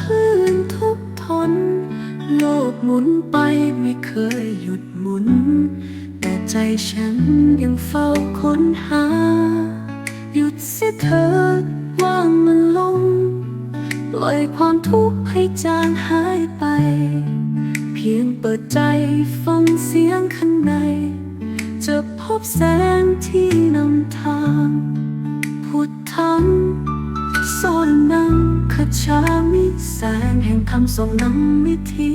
คลื่นทุกทน โลกหมุนไปไม่เคยหยุดหมุน แต่ใจฉันยังเฝ้าค้นหา หยุดเสียเถิดว่างมันลงปล่อยความทุกข์ให้จางหายไป เพียงเปิดใจฟังเสียงข้างใน จะพบแสงที่นำทาง คำทรงนำวิธี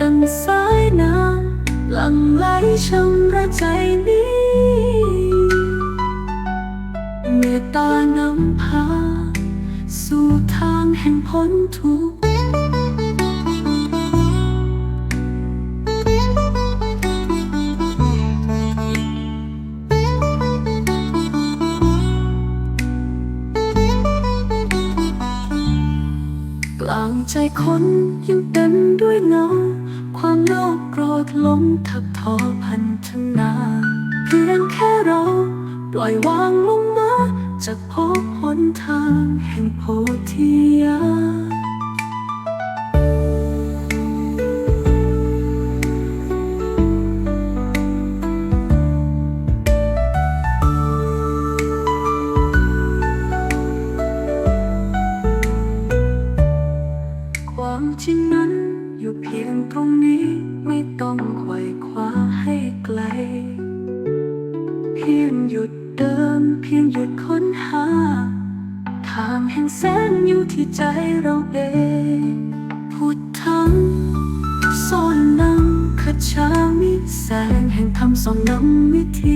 ดังสายน้ำหลั่งไหลชำระใจนี้ เมตตานำพา สู่ทางแห่งพ้นทุกข์ ลางใจคนยังเต็มด้วยเงา ความโลภโกรธหลงทับทอพันธนาเพียงแค่เราปล่อยวางลงมาจะพบหนทางแห่งโพธิญาณ แห่งแสงอยู่ที่ใจเราเองพุทธังโซนนังคชามิแสงแห่งธรรมสอนนำวิธี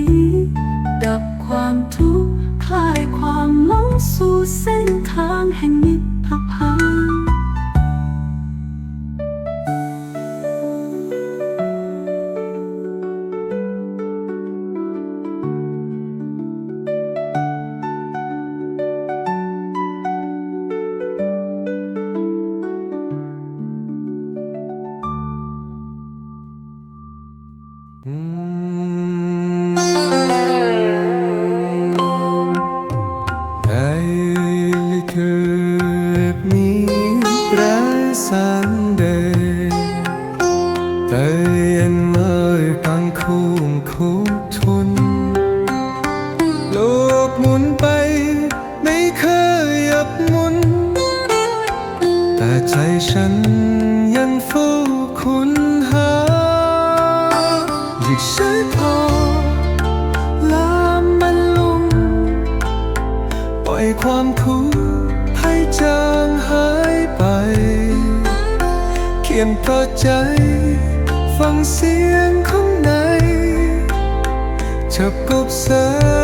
Dig en mørk kong kotun โลกหมุนไปไม่เคยหยับหมุน แต่ใจฉันยังเฝ้าคุณหาหยุดใช้พอลามมันลง ปล่อยความทุกข์ให้จางหายไป เขียนเปิดใจฟังเสียงข้างใน จะกบแสง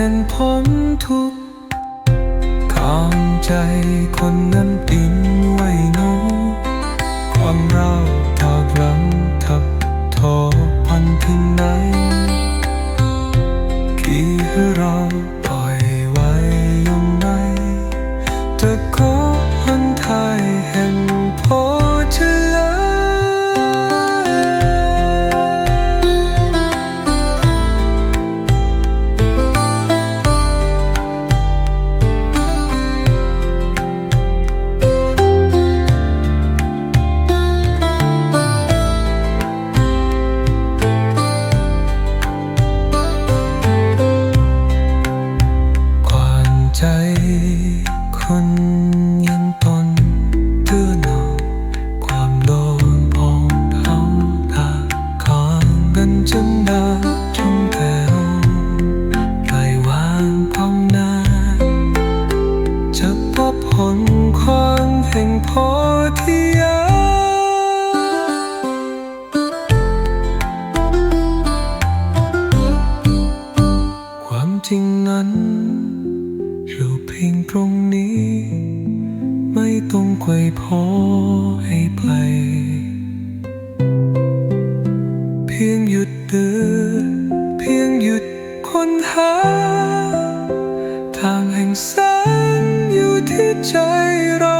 แห่งผมทุกข์ข้างใจคนนั้นอิ่มไว้โนความเราทากหลัง กันจนดาจงแก้วปล่อยวางความนานจะพบผลความแห่งโพธิญาความจริงนั้นอยู่เพียงตรงนี้ต้องไกวพอให้ไป พียงหยุดเดินเพียงหยุดค้นหา ทางแห่งแสงอยู่ที่ใจเรา